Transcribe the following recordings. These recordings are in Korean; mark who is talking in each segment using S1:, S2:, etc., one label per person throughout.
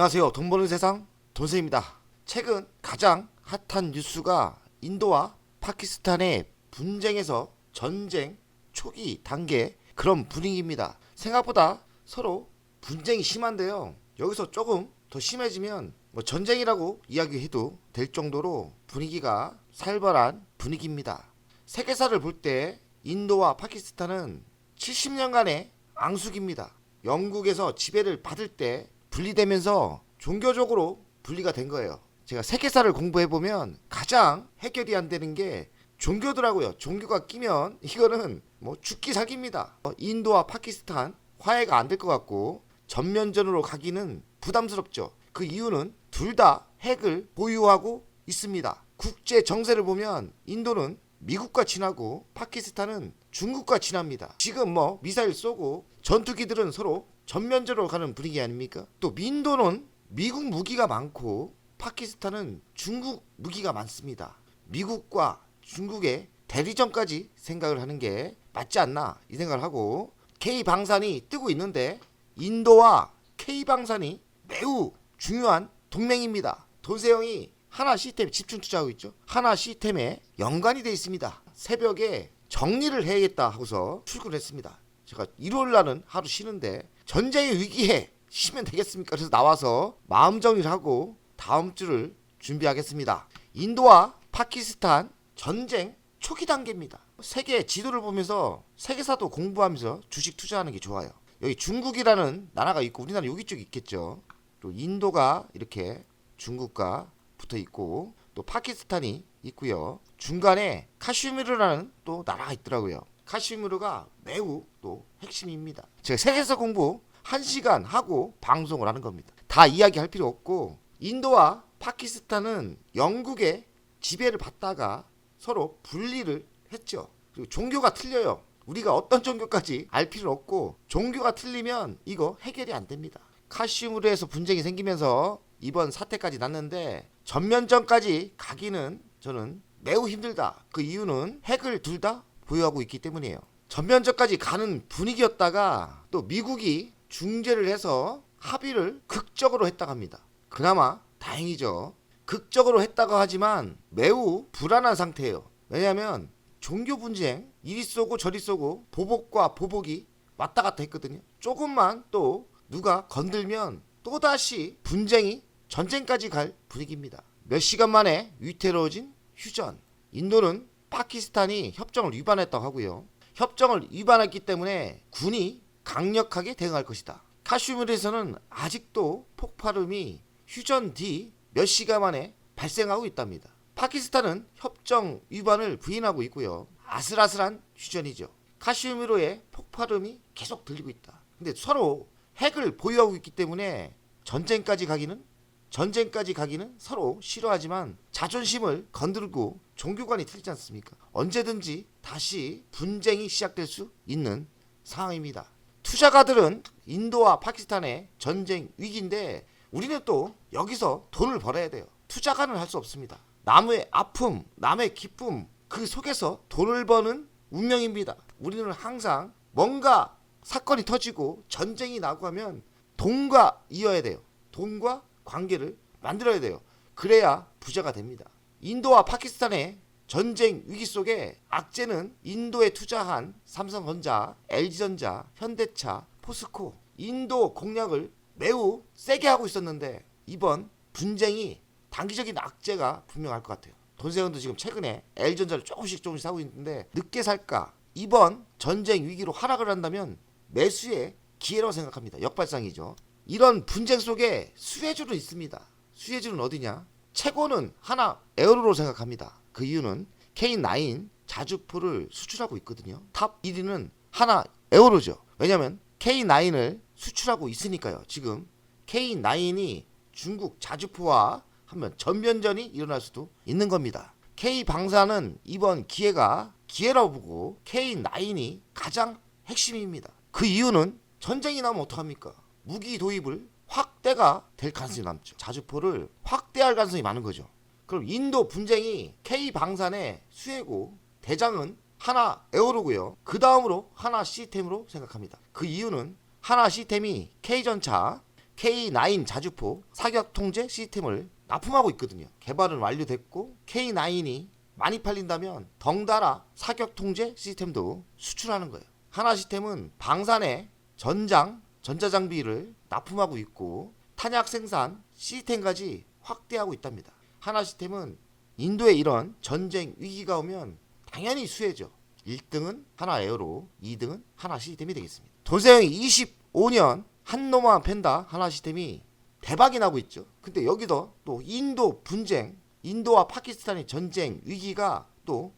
S1: 안녕하세요. 돈 버는 세상 돈세입니다. 최근 가장 핫한 뉴스가 인도와 파키스탄의 분쟁에서 전쟁 초기 단계 그런 분위기입니다. 생각보다 서로 분쟁이 심한데요. 여기서 조금 더 심해지면 뭐 전쟁이라고 이야기해도 될 정도로 분위기가 살벌한 분위기입니다. 세계사를 볼 때 인도와 파키스탄은 70년간의 앙숙입니다. 영국에서 지배를 받을 때 분리되면서 종교적으로 분리가 된 거예요. 제가 세계사를 공부해 보면 가장 해결이 안 되는 게 종교더라고요. 종교가 끼면 이거는 뭐 죽기 살기입니다. 어, 인도와 파키스탄 화해가 안 될 것 같고 전면전으로 가기는 부담스럽죠. 그 이유는 둘 다 핵을 보유하고 있습니다. 국제 정세를 보면 인도는 미국과 친하고 파키스탄은 중국과 친합니다. 지금 뭐 미사일 쏘고 전투기들은 서로 전면전으로 가는 분위기 아닙니까? 또 민도는 미국 무기가 많고 파키스탄은 중국 무기가 많습니다. 미국과 중국의 대리전까지 생각을 하는 게 맞지 않나 이 생각을 하고 K 방산이 뜨고 있는데 인도와 K 방산이 매우 중요한 동맹입니다. 돈세형이 하나 시스템에 집중 투자하고 있죠. 하나 시스템에 연관이 돼 있습니다. 새벽에 정리를 해야겠다 하고서 출근했습니다. 제가 일요일 날은 하루 쉬는데 전쟁의 위기에 쉬면 되겠습니까? 그래서 나와서 마음 정리를 하고 다음 주를 준비하겠습니다. 인도와 파키스탄 전쟁 초기 단계입니다. 세계 지도를 보면서 세계사도 공부하면서 주식 투자하는 게 좋아요. 여기 중국이라는 나라가 있고 우리나라 여기 쪽에 있겠죠. 또 인도가 이렇게 중국과 붙어 있고 또 파키스탄이 있고요. 중간에 카슈미르라는 또 나라가 있더라고요. 카슈미르가 매우 또 핵심입니다. 제가 세계사 공부 1시간 하고 방송을 하는 겁니다. 다 이야기할 필요 없고 인도와 파키스탄은 영국의 지배를 받다가 서로 분리를 했죠. 그리고 종교가 틀려요. 우리가 어떤 종교까지 알 필요 없고 종교가 틀리면 이거 해결이 안 됩니다. 카슈미르에서 분쟁이 생기면서 이번 사태까지 났는데 전면전까지 가기는 저는 매우 힘들다. 그 이유는 핵을 둘 다 보유하고 있기 때문이에요. 전면전까지 가는 분위기였다가 또 미국이 중재를 해서 합의를 극적으로 했다고 합니다. 그나마 다행이죠. 극적으로 했다고 하지만 매우 불안한 상태예요. 왜냐하면 종교 분쟁 이리 쏘고 저리 쏘고 보복과 보복이 왔다 갔다 했거든요. 조금만 또 누가 건들면 또다시 분쟁이 전쟁까지 갈 분위기입니다. 몇 시간 만에 위태로워진 휴전. 인도는 파키스탄이 협정을 위반했다고 하고요. 협정을 위반했기 때문에 군이 강력하게 대응할 것이다. 카슈미르에서는 아직도 폭발음이 휴전 뒤 몇 시간 만에 발생하고 있답니다. 파키스탄은 협정 위반을 부인하고 있고요. 아슬아슬한 휴전이죠. 카슈미르의 폭발음이 계속 들리고 있다. 근데 서로 핵을 보유하고 있기 때문에 전쟁까지 가기는 전쟁까지 가기는 서로 싫어하지만 자존심을 건들고 종교관이 틀리지 않습니까? 언제든지 다시 분쟁이 시작될 수 있는 상황입니다. 투자가들은 인도와 파키스탄의 전쟁 위기인데 우리는 또 여기서 돈을 벌어야 돼요. 투자가는 할 수 없습니다. 남의 아픔, 남의 기쁨 그 속에서 돈을 버는 운명입니다. 우리는 항상 뭔가 사건이 터지고 전쟁이 나고 하면 돈과 이어야 돼요. 돈과 관계를 만들어야 돼요. 그래야 부자가 됩니다. 인도와 파키스탄의 전쟁 위기 속에 악재는 인도에 투자한 삼성전자, LG전자, 현대차, 포스코, 인도 공략을 매우 세게 하고 있었는데 이번 분쟁이 단기적인 악재가 분명할 것 같아요. 돈세원도 지금 최근에 LG전자를 조금씩 조금씩 사고 있는데 늦게 살까? 이번 전쟁 위기로 하락을 한다면 매수의 기회라고 생각합니다. 역발상이죠. 이런 분쟁 속에 수혜주는 있습니다. 수혜주는 어디냐? 최고는 하나 에어로로 생각합니다. 그 이유는 K9 자주포를 수출하고 있거든요. 탑 1위는 하나 에어로죠. 왜냐면 K9을 수출하고 있으니까요. 지금 K9이 중국 자주포와 하면 전면전이 일어날 수도 있는 겁니다. K 방사는 이번 기회가 기회라고 보고 K9이 가장 핵심입니다. 그 이유는 전쟁이 나면 어떡합니까? 무기 도입을 확대가 될 가능성이 남죠. 자주포를 확대할 가능성이 많은 거죠. 그럼 인도 분쟁이 K 방산의 수혜고 대장은 하나 에어로고요. 그 다음으로 하나 시스템으로 생각합니다. 그 이유는 하나 시스템이 K전차, K9 자주포 사격 통제 시스템을 납품하고 있거든요. 개발은 완료됐고 K9이 많이 팔린다면 덩달아 사격 통제 시스템도 수출하는 거예요. 하나 시스템은 방산의 전장 전자장비를 납품하고 있고 탄약 생산 시스템까지 확대하고 있답니다. 하나 시스템은 인도에 이런 전쟁 위기가 오면 당연히 수혜죠. 1등은 하나 에어로, 2등은 하나 시스템이 되겠습니다. 도세형이 25년 한 놈만 팬다 하나 시스템이 대박이 나고 있죠. 근데 여기도 또 인도 분쟁, 인도와 파키스탄의 전쟁 위기가 또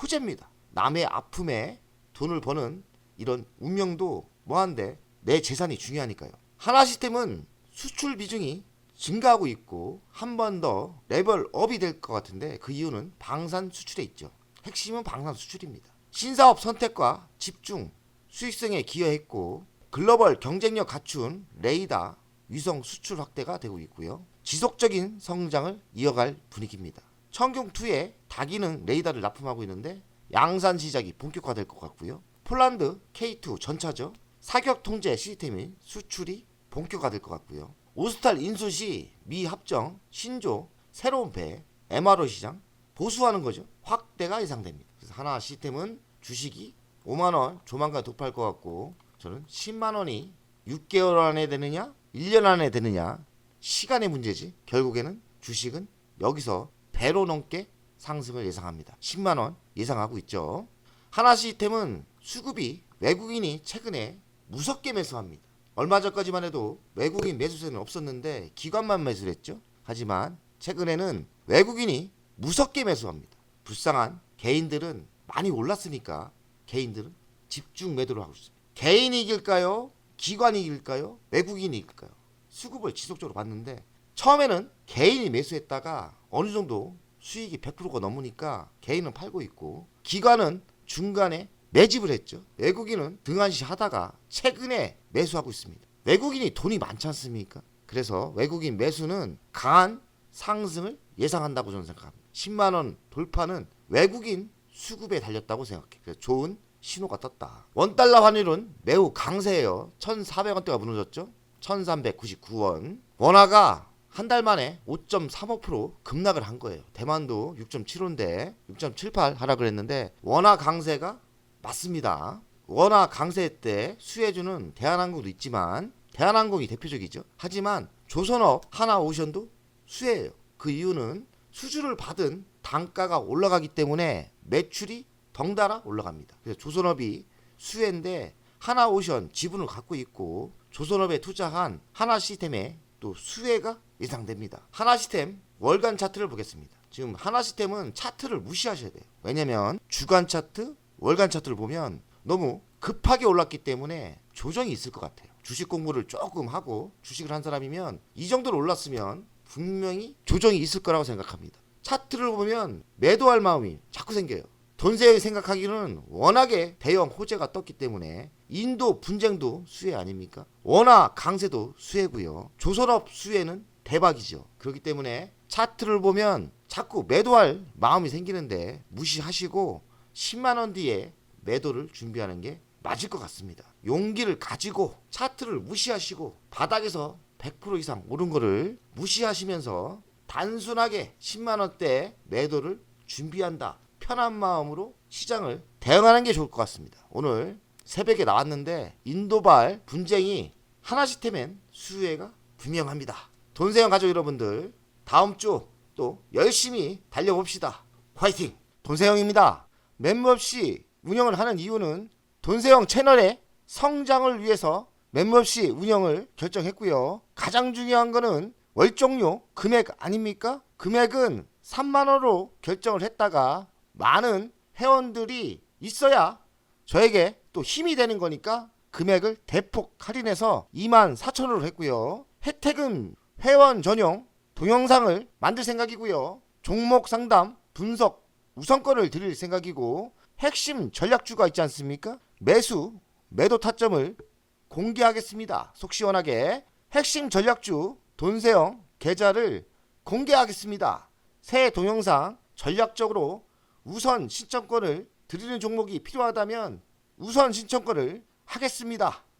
S1: 호재입니다. 남의 아픔에 돈을 버는 이런 운명도 뭐한데 내 재산이 중요하니까요. 하나 시스템은 수출 비중이 증가하고 있고 한 번 더 레벨 업이 될 것 같은데 그 이유는 방산 수출에 있죠. 핵심은 방산 수출입니다. 신사업 선택과 집중, 수익성에 기여했고 글로벌 경쟁력 갖춘 레이더 위성 수출 확대가 되고 있고요. 지속적인 성장을 이어갈 분위기입니다. 청경2에 다기능 레이더를 납품하고 있는데 양산 시작이 본격화될 것 같고요. 폴란드 K2 전차죠. 사격 통제 시스템이 수출이 본격화될 것 같고요. 오스탈 인수 시 미 합정, 신조, 새로운 배, MRO 시장 보수하는 거죠. 확대가 예상됩니다. 그래서 하나 시스템은 주식이 5만 원 조만간 도파할 것 같고 저는 10만 원이 6개월 안에 되느냐, 1년 안에 되느냐 시간의 문제지. 결국에는 주식은 여기서 배로 넘게 상승을 예상합니다. 10만 원 예상하고 있죠. 하나 시스템은 수급이 외국인이 최근에 무섭게 매수합니다. 얼마 전까지만 해도 외국인 매수세는 없었는데 기관만 매수를 했죠. 하지만 최근에는 외국인이 무섭게 매수합니다. 불쌍한 개인들은 많이 올랐으니까 개인들은 집중 매도를 하고 있습니다. 개인이 이길까요? 기관이 이길까요? 외국인이 이길까요? 수급을 지속적으로 받는데 처음에는 개인이 매수했다가 어느 정도 수익이 100%가 넘으니까 개인은 팔고 있고 기관은 중간에 매집을 했죠. 외국인은 등한시 하다가 최근에 매수하고 있습니다. 외국인이 돈이 많지 않습니까? 그래서 외국인 매수는 강한 상승을 예상한다고 저는 생각합니다. 10만 원 돌파는 외국인 수급에 달렸다고 생각해. 그래서 좋은 신호가 떴다. 원 달러 환율은 매우 강세예요. 1,400원대가 무너졌죠. 1,399원. 원화가 한 달 만에 5.35% 급락을 한 거예요. 대만도 6.75인데 6.78 하락을 했는데 원화 강세가 맞습니다. 원화 강세 때 수혜주는 대한항공도 있지만 대한항공이 대표적이죠. 하지만 조선업, 하나오션도 수혜예요. 그 이유는 수주를 받은 단가가 올라가기 때문에 매출이 덩달아 올라갑니다. 그래서 조선업이 수혜인데 하나오션 지분을 갖고 있고 조선업에 투자한 하나 시스템에 또 수혜가 예상됩니다. 하나 시스템 월간 차트를 보겠습니다. 지금 하나 시스템은 차트를 무시하셔야 돼요. 왜냐면 주간 차트, 월간 차트를 보면 너무 급하게 올랐기 때문에 조정이 있을 것 같아요. 주식 공부를 조금 하고 주식을 한 사람이면 이 정도로 올랐으면 분명히 조정이 있을 거라고 생각합니다. 차트를 보면 매도할 마음이 자꾸 생겨요. 돈세이 생각하기는 워낙에 대형 호재가 떴기 때문에 인도 분쟁도 수혜 아닙니까? 원화 강세도 수혜고요. 조선업 수혜는 대박이죠. 그렇기 때문에 차트를 보면 자꾸 매도할 마음이 생기는데 무시하시고 10만 원 뒤에 매도를 준비하는 게 맞을 것 같습니다. 용기를 가지고 차트를 무시하시고 바닥에서 100% 이상 오른 거를 무시하시면서 단순하게 10만 원대 매도를 준비한다. 편한 마음으로 시장을 대응하는 게 좋을 것 같습니다. 오늘 새벽에 나왔는데 인도발 분쟁이 하나 시스템엔 수혜가 분명합니다. 돈세형 가족 여러분들 다음 주 또 열심히 달려봅시다. 화이팅! 돈세형입니다. 멤버시 운영을 하는 이유는 돈세형 채널의 성장을 위해서 멤버시 운영을 결정했고요. 가장 중요한 거는 월정료 금액 아닙니까? 금액은 3만 원으로 결정을 했다가 많은 회원들이 있어야 저에게 또 힘이 되는 거니까 금액을 대폭 할인해서 2만 4천 원으로 했고요. 혜택은 회원 전용 동영상을 만들 생각이고요. 종목 상담, 분석, 우선권을 드릴 생각이고 핵심 전략주가 있지 않습니까? 매수, 매도 타점을 공개하겠습니다. 속 시원하게 핵심 전략주 돈세형 계좌를 공개하겠습니다. 새 동영상 전략적으로 우선 신청권을 드리는 종목이 필요하다면 우선 신청권을 하겠습니다.